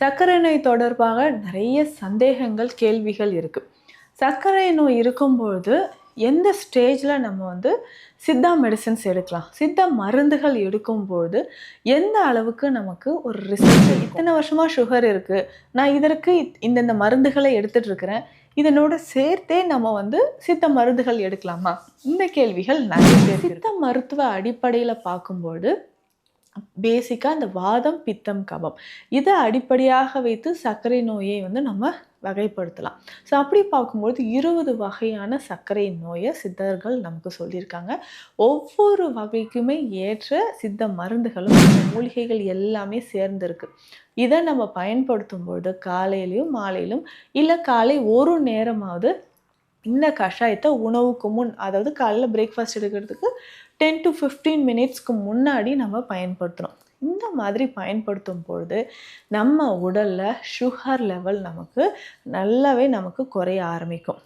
சர்க்கரை நோய் தொடர்பாக நிறைய சந்தேகங்கள் கேள்விகள் இருக்குது சர்க்கரை நோய் இருக்கும்பொழுது எந்த ஸ்டேஜில் நம்ம வந்து சித்தா மெடிசன்ஸ் எடுக்கலாம்? சித்தா மருந்துகள் எடுக்கும்பொழுது எந்த அளவுக்கு நமக்கு ஒரு ரிசல்ட் இத்தனை வருஷமாக சுகர் இருக்குது நான் இதற்கு இத்- இந்தந்த மருந்துகளை எடுத்துட்ருக்கிறேன் இதனோட சேர்த்தே நம்ம வந்து சித்த மருந்துகள் எடுக்கலாமா? இந்த கேள்விகள் நிறைய சித்த மருத்துவ அடிப்படையில் பார்க்கும்போது பேசிக்காக இந்த வாதம் பித்தம் கபம். இதை அடிப்படையாக வைத்து சர்க்கரை நோயை வந்து நம்ம வகைப்படுத்தலாம். ஸோ அப்படி பார்க்கும்பொழுது இருபது வகையான சர்க்கரை நோயை சித்தர்கள் நமக்கு சொல்லியிருக்காங்க. ஒவ்வொரு வகைக்குமே ஏற்ற சித்த மருந்துகளும் மூலிகைகள் எல்லாமே சேர்ந்துருக்கு. இதை நம்ம பயன்படுத்தும் பொழுது காலையிலையும் மாலையிலும் இல்லை காலை ஒரு நேரமாவது இந்த கஷாயத்தை உணவுக்கு முன் அதாவது காலையில் பிரேக்ஃபாஸ்ட் எடுக்கிறதுக்கு டென் டு ஃபிஃப்டீன் மினிட்ஸ்க்கு முன்னாடி நம்ம பயன்படுத்துகிறோம் இந்த மாதிரி பயன்படுத்தும் பொழுது நம்ம உடலில் சுகர் லெவல் நமக்கு நல்லாவே நமக்கு குறைய ஆரம்பிக்கும்.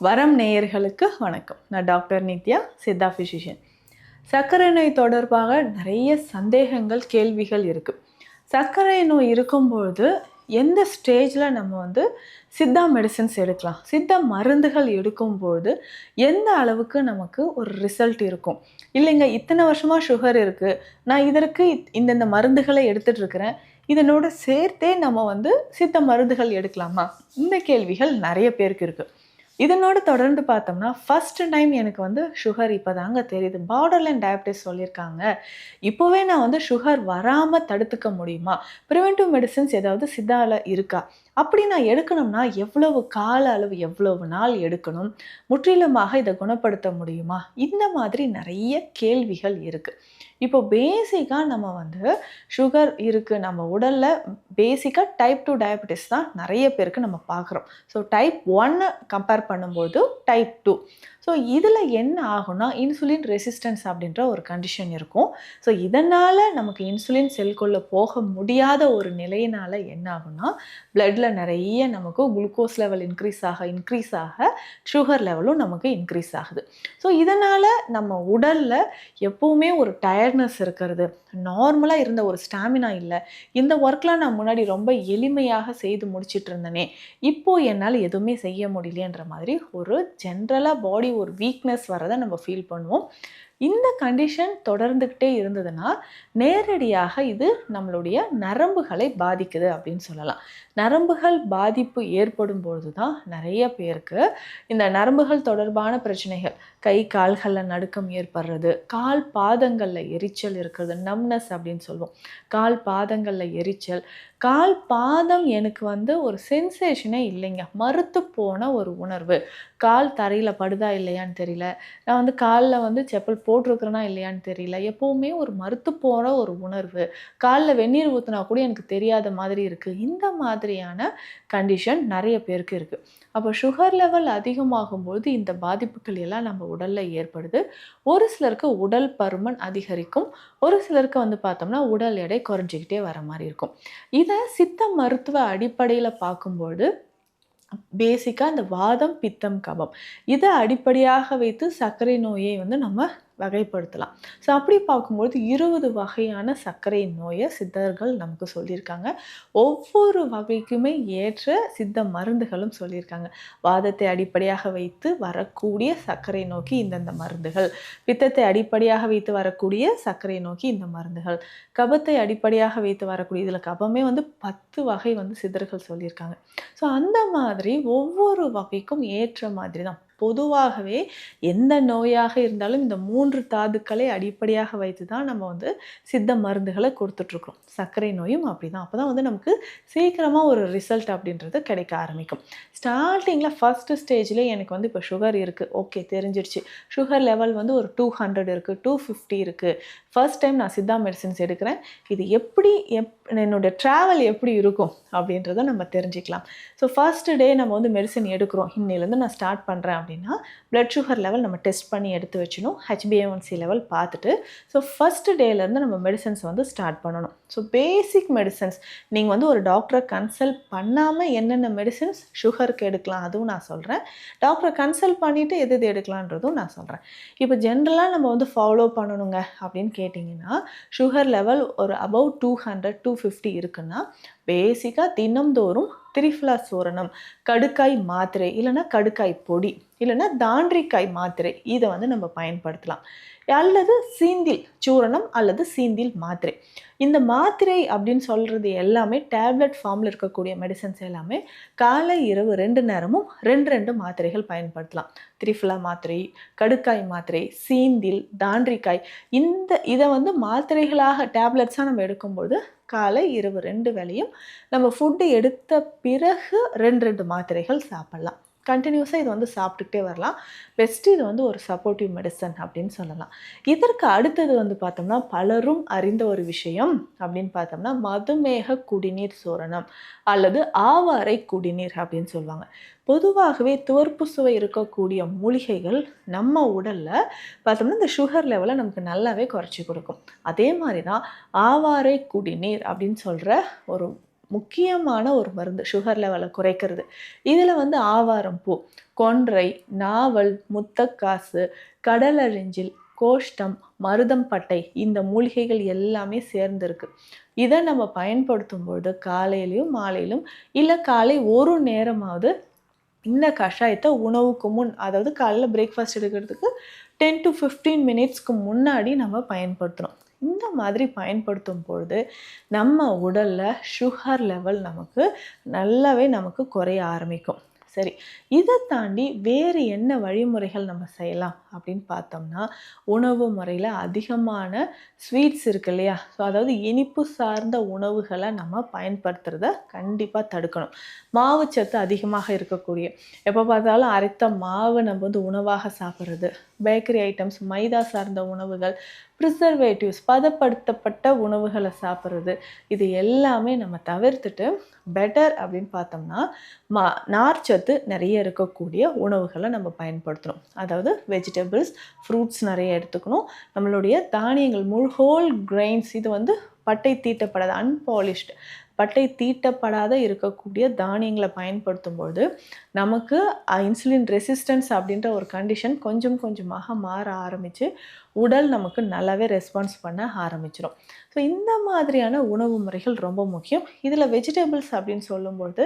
வரம் நேயர்களுக்கு வணக்கம். நான் டாக்டர் நித்யா சித்தா ஃபிசிஷியன் சர்க்கரை நோய் தொடர்பாக நிறைய சந்தேகங்கள் கேள்விகள் இருக்குது சர்க்கரை நோய் இருக்கும்பொழுது எந்த ஸ்டேஜில் நம்ம வந்து சித்தா மெடிசின்ஸ் எடுக்கலாம்? சித்தா மருந்துகள் எடுக்கும்பொழுது எந்த அளவுக்கு நமக்கு ஒரு ரிசல்ட் இருக்கும்? இல்லைங்க இத்தனை வருஷமாக சுகர் இருக்குது நான் இதற்கு இத்- இந்தந்த மருந்துகளை எடுத்துகிட்ருக்கிறேன் இதனோட சேர்த்தே நம்ம வந்து சித்த மருந்துகள் எடுக்கலாமா? இந்த கேள்விகள் நிறைய பேருக்கு இருக்குது இதனோட தொடர்ந்து பார்த்தோம்னா ஃபர்ஸ்ட் டைம் எனக்கு வந்து சுகர் இப்போ தாங்க தெரியுது. பார்டர்லைன் டயபிட்டிஸ் சொல்லியிருக்காங்க. இப்போவே நான் வந்து சுகர் வராமல் தடுத்துக்க முடியுமா? ப்ரிவென்டிவ் மெடிசின்ஸ் ஏதாவது சித்தாவில் இருக்கா? அப்படி நான் எடுக்கணும்னா எவ்வளவு கால அளவு எவ்வளவு நாள் எடுக்கணும்? முற்றிலுமாக இதை குணப்படுத்த முடியுமா? இந்த மாதிரி நிறைய கேள்விகள் இருக்குது இப்போ பேசிக்காக நம்ம வந்து சுகர் இருக்குது நம்ம உடலில் பேசிக்காக டைப் டூ டயபெட்டிஸ் தான் நிறைய பேருக்கு நம்ம பார்க்குறோம். ஸோ டைப் ஒன்னை கம்பேர் பண்ணும்போது டைப் டூ ஸோ இதில் என்ன ஆகும்னா இன்சுலின் ரெசிஸ்டன்ஸ் அப்படின்ற ஒரு கண்டிஷன் இருக்கும். ஸோ இதனால் நமக்கு இன்சுலின் செல்குள்ளே போக முடியாத ஒரு நிலையினால் என்ன ஆகும்னா பிளட்டில் நிறைய நமக்கு குளுக்கோஸ் லெவல் இன்க்ரீஸ் ஆக இன்க்ரீஸ் ஆக சுகர் லெவலும் நமக்கு இன்க்ரீஸ் ஆகுது. ஸோ இதனால் நம்ம உடலில் எப்போவுமே ஒரு டயர்ட்னஸ் இருக்கிறது. நார்மலாக இருந்த ஒரு ஸ்டாமினா இல்லை. இந்த ஒர்க்லாம் நான் முன்னாடி ரொம்ப எளிமையாக செய்து முடிச்சிட்டு இருந்தேனே. இப்போது என்னால் எதுவுமே செய்ய முடியலன்ற மாதிரி ஒரு ஜென்ரலாக பாடி ஒரு வீக்னஸ் வரதை நம்ம ஃபீல் பண்ணுவோம். இந்த கண்டிஷன் தொடர்ந்துக்கிட்டே இருந்ததுன்னா நேரடியாக இது நம்மளுடைய நரம்புகளை பாதிக்குது அப்படின்னு சொல்லலாம். நரம்புகள் பாதிப்பு ஏற்படும் பொழுது தான் நிறைய பேருக்கு இந்த நரம்புகள் தொடர்பான பிரச்சனைகள் கை கால்களில் நடுக்கம் ஏற்படுறது கால் பாதங்களில் எரிச்சல் இருக்கிறது நம்னஸ் அப்படின்னு சொல்லுவோம். கால் பாதங்களில் எரிச்சல். கால் பாதம் எனக்கு வந்து ஒரு சென்சேஷனே இல்லைங்க. மறுத்து போன ஒரு உணர்வு. கால் தரையில் படுதா இல்லையான்னு தெரியல. நான் வந்து காலில் வந்து செப்பல் போட்டிருக்கிறேனா இல்லையான்னு தெரியல. எப்போவுமே ஒரு மறுத்து போகிற ஒரு உணர்வு. காலில் வெந்நீர் ஊற்றினா கூட எனக்கு தெரியாத மாதிரி இருக்குது இந்த மாதிரியான கண்டிஷன் நிறைய பேருக்கு இருக்குது அப்போ சுகர் லெவல் அதிகமாகும்போது இந்த பாதிப்புகள் எல்லாம் நம்ம உடலில் ஏற்படுது. ஒரு சிலருக்கு உடல் பருமன் அதிகரிக்கும். ஒரு சிலருக்கு வந்து பார்த்தோம்னா உடல் எடை குறைஞ்சிக்கிட்டே வர மாதிரி இருக்கும். இதை சித்த மருத்துவ அடிப்படையில் பார்க்கும்போது பேசிக்காக இந்த வாதம் பித்தம் கபம். இதை அடிப்படையாக வைத்து சர்க்கரை நோயை வந்து நம்ம வகைப்படுத்தலாம். ஸோ அப்படி பார்க்கும்பொழுது இருபது வகையான சர்க்கரை நோயை சித்தர்கள் நமக்கு சொல்லியிருக்காங்க. ஒவ்வொரு வகைக்குமே ஏற்ற சித்த மருந்துகளும் சொல்லியிருக்காங்க. வாதத்தை அடிப்படையாக வைத்து வரக்கூடிய சர்க்கரை நோக்கி இந்தந்த மருந்துகள் பித்தத்தை அடிப்படையாக வைத்து வரக்கூடிய சர்க்கரை நோக்கி இந்த மருந்துகள் கபத்தை அடிப்படையாக வைத்து வரக்கூடிய இதில் கபமே வந்து பத்து வகை வந்து சித்தர்கள் சொல்லியிருக்காங்க. ஸோ அந்த மாதிரி ஒவ்வொரு வகைக்கும் ஏற்ற மாதிரி தான். பொதுவாகவே எந்த நோயாக இருந்தாலும் இந்த மூன்று தாதுக்களை அடிப்படையாக வைத்து தான் நம்ம வந்து சித்த மருந்துகளை கொடுத்துட்ருக்கோம் சர்க்கரை நோயும் அப்படி தான் அப்போ தான் வந்து நமக்கு சீக்கிரமாக ஒரு ரிசல்ட் அப்படின்றது கிடைக்க ஆரம்பிக்கும். ஸ்டார்டிங்கில் ஃபஸ்ட்டு ஸ்டேஜ்லேயே எனக்கு வந்து இப்போ சுகர் இருக்குது ஓகே தெரிஞ்சிடுச்சு. சுகர் லெவல் வந்து ஒரு டூ ஹண்ட்ரட் இருக்குது டூ ஃபிஃப்டி இருக்குது ஃபர்ஸ்ட் டைம் நான் சித்தா மெடிசின்ஸ் எடுக்கிறேன். இது எப்படி எப் என்னோடய ட்ராவல் எப்படி இருக்கும் அப்படின்றத நம்ம தெரிஞ்சுக்கலாம். ஸோ ஃபர்ஸ்ட் டே நம்ம வந்து மெடிசன் எடுக்கிறோம். இன்னிலேருந்து நான் ஸ்டார்ட் பண்ணுறேன் அப்படின்னா பிளட் சுகர் லெவல் நம்ம டெஸ்ட் பண்ணி எடுத்து வச்சிடணும். H B A one C level பார்த்துட்டு ஸோ ஃபஸ்ட்டு டேலேருந்து நம்ம மெடிசன்ஸ் வந்து ஸ்டார்ட் பண்ணணும். ஸோ பேசிக் மெடிசன்ஸ் நீங்கள் வந்து ஒரு டாக்டரை கன்சல்ட் பண்ணாமல் என்னென்ன மெடிசன்ஸ் சுகருக்கு எடுக்கலாம் அதுவும் நான் சொல்கிறேன் டாக்டரை கன்சல்ட் பண்ணிவிட்டு எது எது எடுக்கலான்றதும் நான் சொல்கிறேன் இப்போ ஜென்ரலாக நம்ம வந்து ஃபாலோ பண்ணணுங்க அப்படின்னு கேட்டிங்கன்னா சுகர் லெவல் ஒரு above two hundred two fifty இருக்குன்னா பேசிக்காக தினம்தோறும் திரிஃபிலா சூரணம் கடுக்காய் மாத்திரை இல்லைன்னா கடுக்காய் பொடி இல்லைன்னா தாண்டிக்காய் மாத்திரை இதை வந்து நம்ம பயன்படுத்தலாம். அல்லது சீந்தில் சூரணம் அல்லது சீந்தில் மாத்திரை. இந்த மாத்திரை அப்படின்னு சொல்கிறது எல்லாமே டேப்லெட் ஃபார்மில் இருக்கக்கூடிய மெடிசன்ஸ் எல்லாமே காலை இரவு ரெண்டு நேரமும் ரெண்டு ரெண்டு மாத்திரைகள் பயன்படுத்தலாம். திரிஃபிலா மாத்திரை கடுக்காய் மாத்திரை சீந்தில் தாண்டிக்காய் இந்த இதை வந்து மாத்திரைகளாக டேப்லெட்ஸாக நம்ம எடுக்கும்போது காலை இரவு ரெண்டு வேளையும் நம்ம ஃபுட்டு எடுத்த பிறகு ரெண்டு ரெண்டு மாத்திரைகள் சாப்பிட்லாம். கண்டினியூஸாக இது வந்து சாப்பிட்டுக்கிட்டே வரலாம். பெஸ்ட்டு இது வந்து ஒரு சப்போர்ட்டிவ் மெடிசன் அப்படின்னு சொல்லலாம். இதற்கு அடுத்தது வந்து பார்த்தோம்னா பலரும் அறிந்த ஒரு விஷயம் அப்படின்னு பார்த்தோம்னா மதுமேக குடிநீர் சோரணம் அல்லது ஆவாரை குடிநீர் அப்படின்னு சொல்லுவாங்க. பொதுவாகவே துவர்ப்பு சுவை இருக்கக்கூடிய மூலிகைகள் நம்ம உடலில் பார்த்தோம்னா இந்த சுகர் லெவலை நமக்கு நல்லாவே குறைச்சி கொடுக்கும். அதே மாதிரி தான் ஆவாரை குடிநீர் அப்படின்னு சொல்கிற ஒரு முக்கியமான ஒரு மருந்து சுகர் லெவலை குறைக்கிறது. இதில் வந்து ஆவாரம் பூ கொன்றை நாவல் முத்தக்காசு கடலழிஞ்சில் கோஷ்டம் மருதம் பட்டை இந்த மூலிகைகள் எல்லாமே சேர்ந்துருக்கு. இதை நம்ம பயன்படுத்தும் பொழுது காலையிலையும் மாலையிலும் இல்லை காலை ஒரு நேரமாவது இந்த கஷாயத்தை உணவுக்கு முன் அதாவது காலையில் பிரேக்ஃபாஸ்ட் எடுக்கிறதுக்கு டென் டு ஃபிஃப்டீன் மினிட்ஸ்க்கு முன்னாடி நம்ம பயன்படுத்துகிறோம் இந்த மாதிரி பயன்படுத்தும் பொழுது நம்ம உடலில் சுகர் லெவல் நமக்கு நல்லாவே நமக்கு குறைய ஆரம்பிக்கும். சரி இதை தாண்டி வேறு என்ன வழிமுறைகள் நம்ம செய்யலாம் அப்படின்னு பார்த்தோம்னா உணவு முறையில் அதிகமான ஸ்வீட்ஸ் இருக்கு இல்லையா? ஸோ அதாவது இனிப்பு சார்ந்த உணவுகளை நம்ம பயன்படுத்துகிறத கண்டிப்பாக தடுக்கணும். மாவுச்சத்து அதிகமாக இருக்கக்கூடிய எப்போ பார்த்தாலும் அரைத்த மாவு நம்ம வந்து உணவாக சாப்பிட்றது பேக்கரி ஐட்டம்ஸ் மைதா சார்ந்த உணவுகள் ப்ரிசர்வேட்டிவ்ஸ் பதப்படுத்தப்பட்ட உணவுகளை சாப்பிட்றது. இது எல்லாமே நம்ம தவிர்த்துட்டு பெட்டர் அப்படின்னு பார்த்தோம்னா மா நார்ச்சத்து நிறைய இருக்கக்கூடிய உணவுகளை நம்ம பயன்படுத்தணும் அதாவது வெஜிடபிள்ஸ் ஃப்ரூட்ஸ் நிறைய எடுத்துக்கணும். நம்மளுடைய தானியங்கள் முழு ஹோல் கிரெயின்ஸ் இது வந்து பட்டை தீட்டப்படாத அன்பாலிஷ்டு பட்டை தீட்டப்படாத இருக்கக்கூடிய தானியங்களை பயன்படுத்தும் பொழுது நமக்கு இன்சுலின் ரெசிஸ்டன்ஸ் அப்படின்ற ஒரு கண்டிஷன் கொஞ்சம் கொஞ்சமாக மாற ஆரம்பித்து உடல் நமக்கு நல்லாவே ரெஸ்பான்ஸ் பண்ண ஆரம்பிச்சிடும் ஸோ இந்த மாதிரியான உணவு முறைகள் ரொம்ப முக்கியம். இதில் வெஜிடபிள்ஸ் அப்படின்னு சொல்லும்பொழுது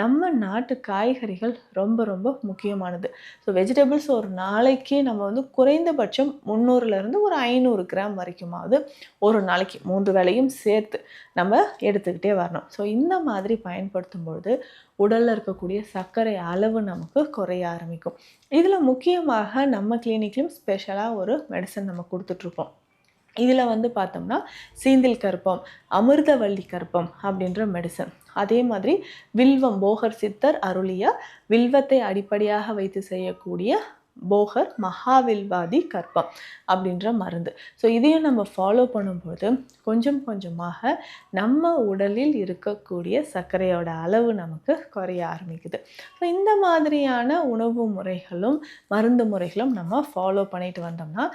நம்ம நாட்டு காய்கறிகள் ரொம்ப ரொம்ப முக்கியமானது. ஸோ வெஜிடபிள்ஸ் ஒரு நாளைக்கு நம்ம வந்து குறைந்தபட்சம் முந்நூறுலேருந்து ஒரு ஐநூறு கிராம் வரைக்குமாவது ஒரு நாளைக்கு மூன்று வேளையும் சேர்த்து நம்ம எடுத்துக்கிட்டே வரணும். ஸோ இந்த மாதிரி பயன்படுத்தும் பொழுது உடலில் இருக்கக்கூடிய சர்க்கரை அளவு நமக்கு குறைய ஆரம்பிக்கும். இதில் முக்கியமாக நம்ம கிளினிக்லையும் ஸ்பெஷலாக ஒரு மெடிசன் நம்ம கொடுத்துட்ருக்கோம் இதில் வந்து பார்த்தோம்னா சீந்தில் கற்பம் அமிர்தவள்ளி கற்பம் அப்படின்ற மெடிசன் அதே மாதிரி வில்வம் போகர் சித்தர் அருளிய வில்வத்தை அடிப்படையாக வைத்து செய்யக்கூடிய போகர் மகாவில்வாதி கற்பம் அப்படின்ற மருந்து. ஸோ இதையும் நம்ம ஃபாலோ பண்ணும்போது கொஞ்சம் கொஞ்சமாக நம்ம உடலில் இருக்கக்கூடிய சர்க்கரையோட அளவு நமக்கு குறைய ஆரம்பிக்குது. ஸோ இந்த மாதிரியான உணவு முறைகளும் மருந்து முறைகளும் நம்ம ஃபாலோ பண்ணிட்டு வந்தோம்னா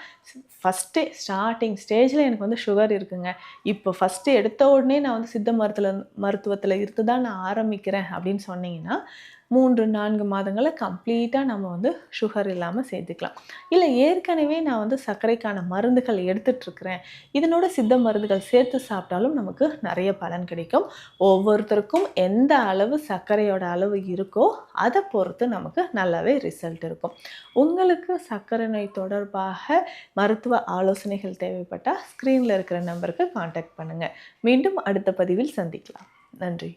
ஃபஸ்ட்டே ஸ்டார்டிங் ஸ்டேஜில் எனக்கு வந்து சுகர் இருக்குங்க. இப்போ ஃபஸ்ட்டு எடுத்த உடனே நான் வந்து சித்த மருத்துவத்தில் மருத்துவத்தில் இருந்து தான் நான் ஆரம்பிக்கிறேன் அப்படின்னு சொன்னீங்கன்னா மூன்று நான்கு மாதங்களை கம்ப்ளீட்டாக நம்ம வந்து சுகர் இல்லாமல் சேர்த்துக்கலாம். இல்லை ஏற்கனவே நான் வந்து சர்க்கரைக்கான மருந்துகள் எடுத்துட்ருக்கிறேன். இதனோட சித்த மருந்துகள் சேர்த்து சாப்பிட்டாலும் நமக்கு நிறைய பலன் கிடைக்கும். ஒவ்வொருத்தருக்கும் எந்த அளவு சர்க்கரையோட அளவு இருக்கோ அதை பொறுத்து நமக்கு நல்லாவே ரிசல்ட் இருக்கும். உங்களுக்கு சர்க்கரை நோய் தொடர்பாக மருத்துவ ஆலோசனைகள் தேவைப்பட்டால் ஸ்க்ரீனில் இருக்கிற நம்பருக்கு காண்டாக்ட் பண்ணுங்கள் மீண்டும் அடுத்த பதிவில் சந்திக்கலாம். நன்றி.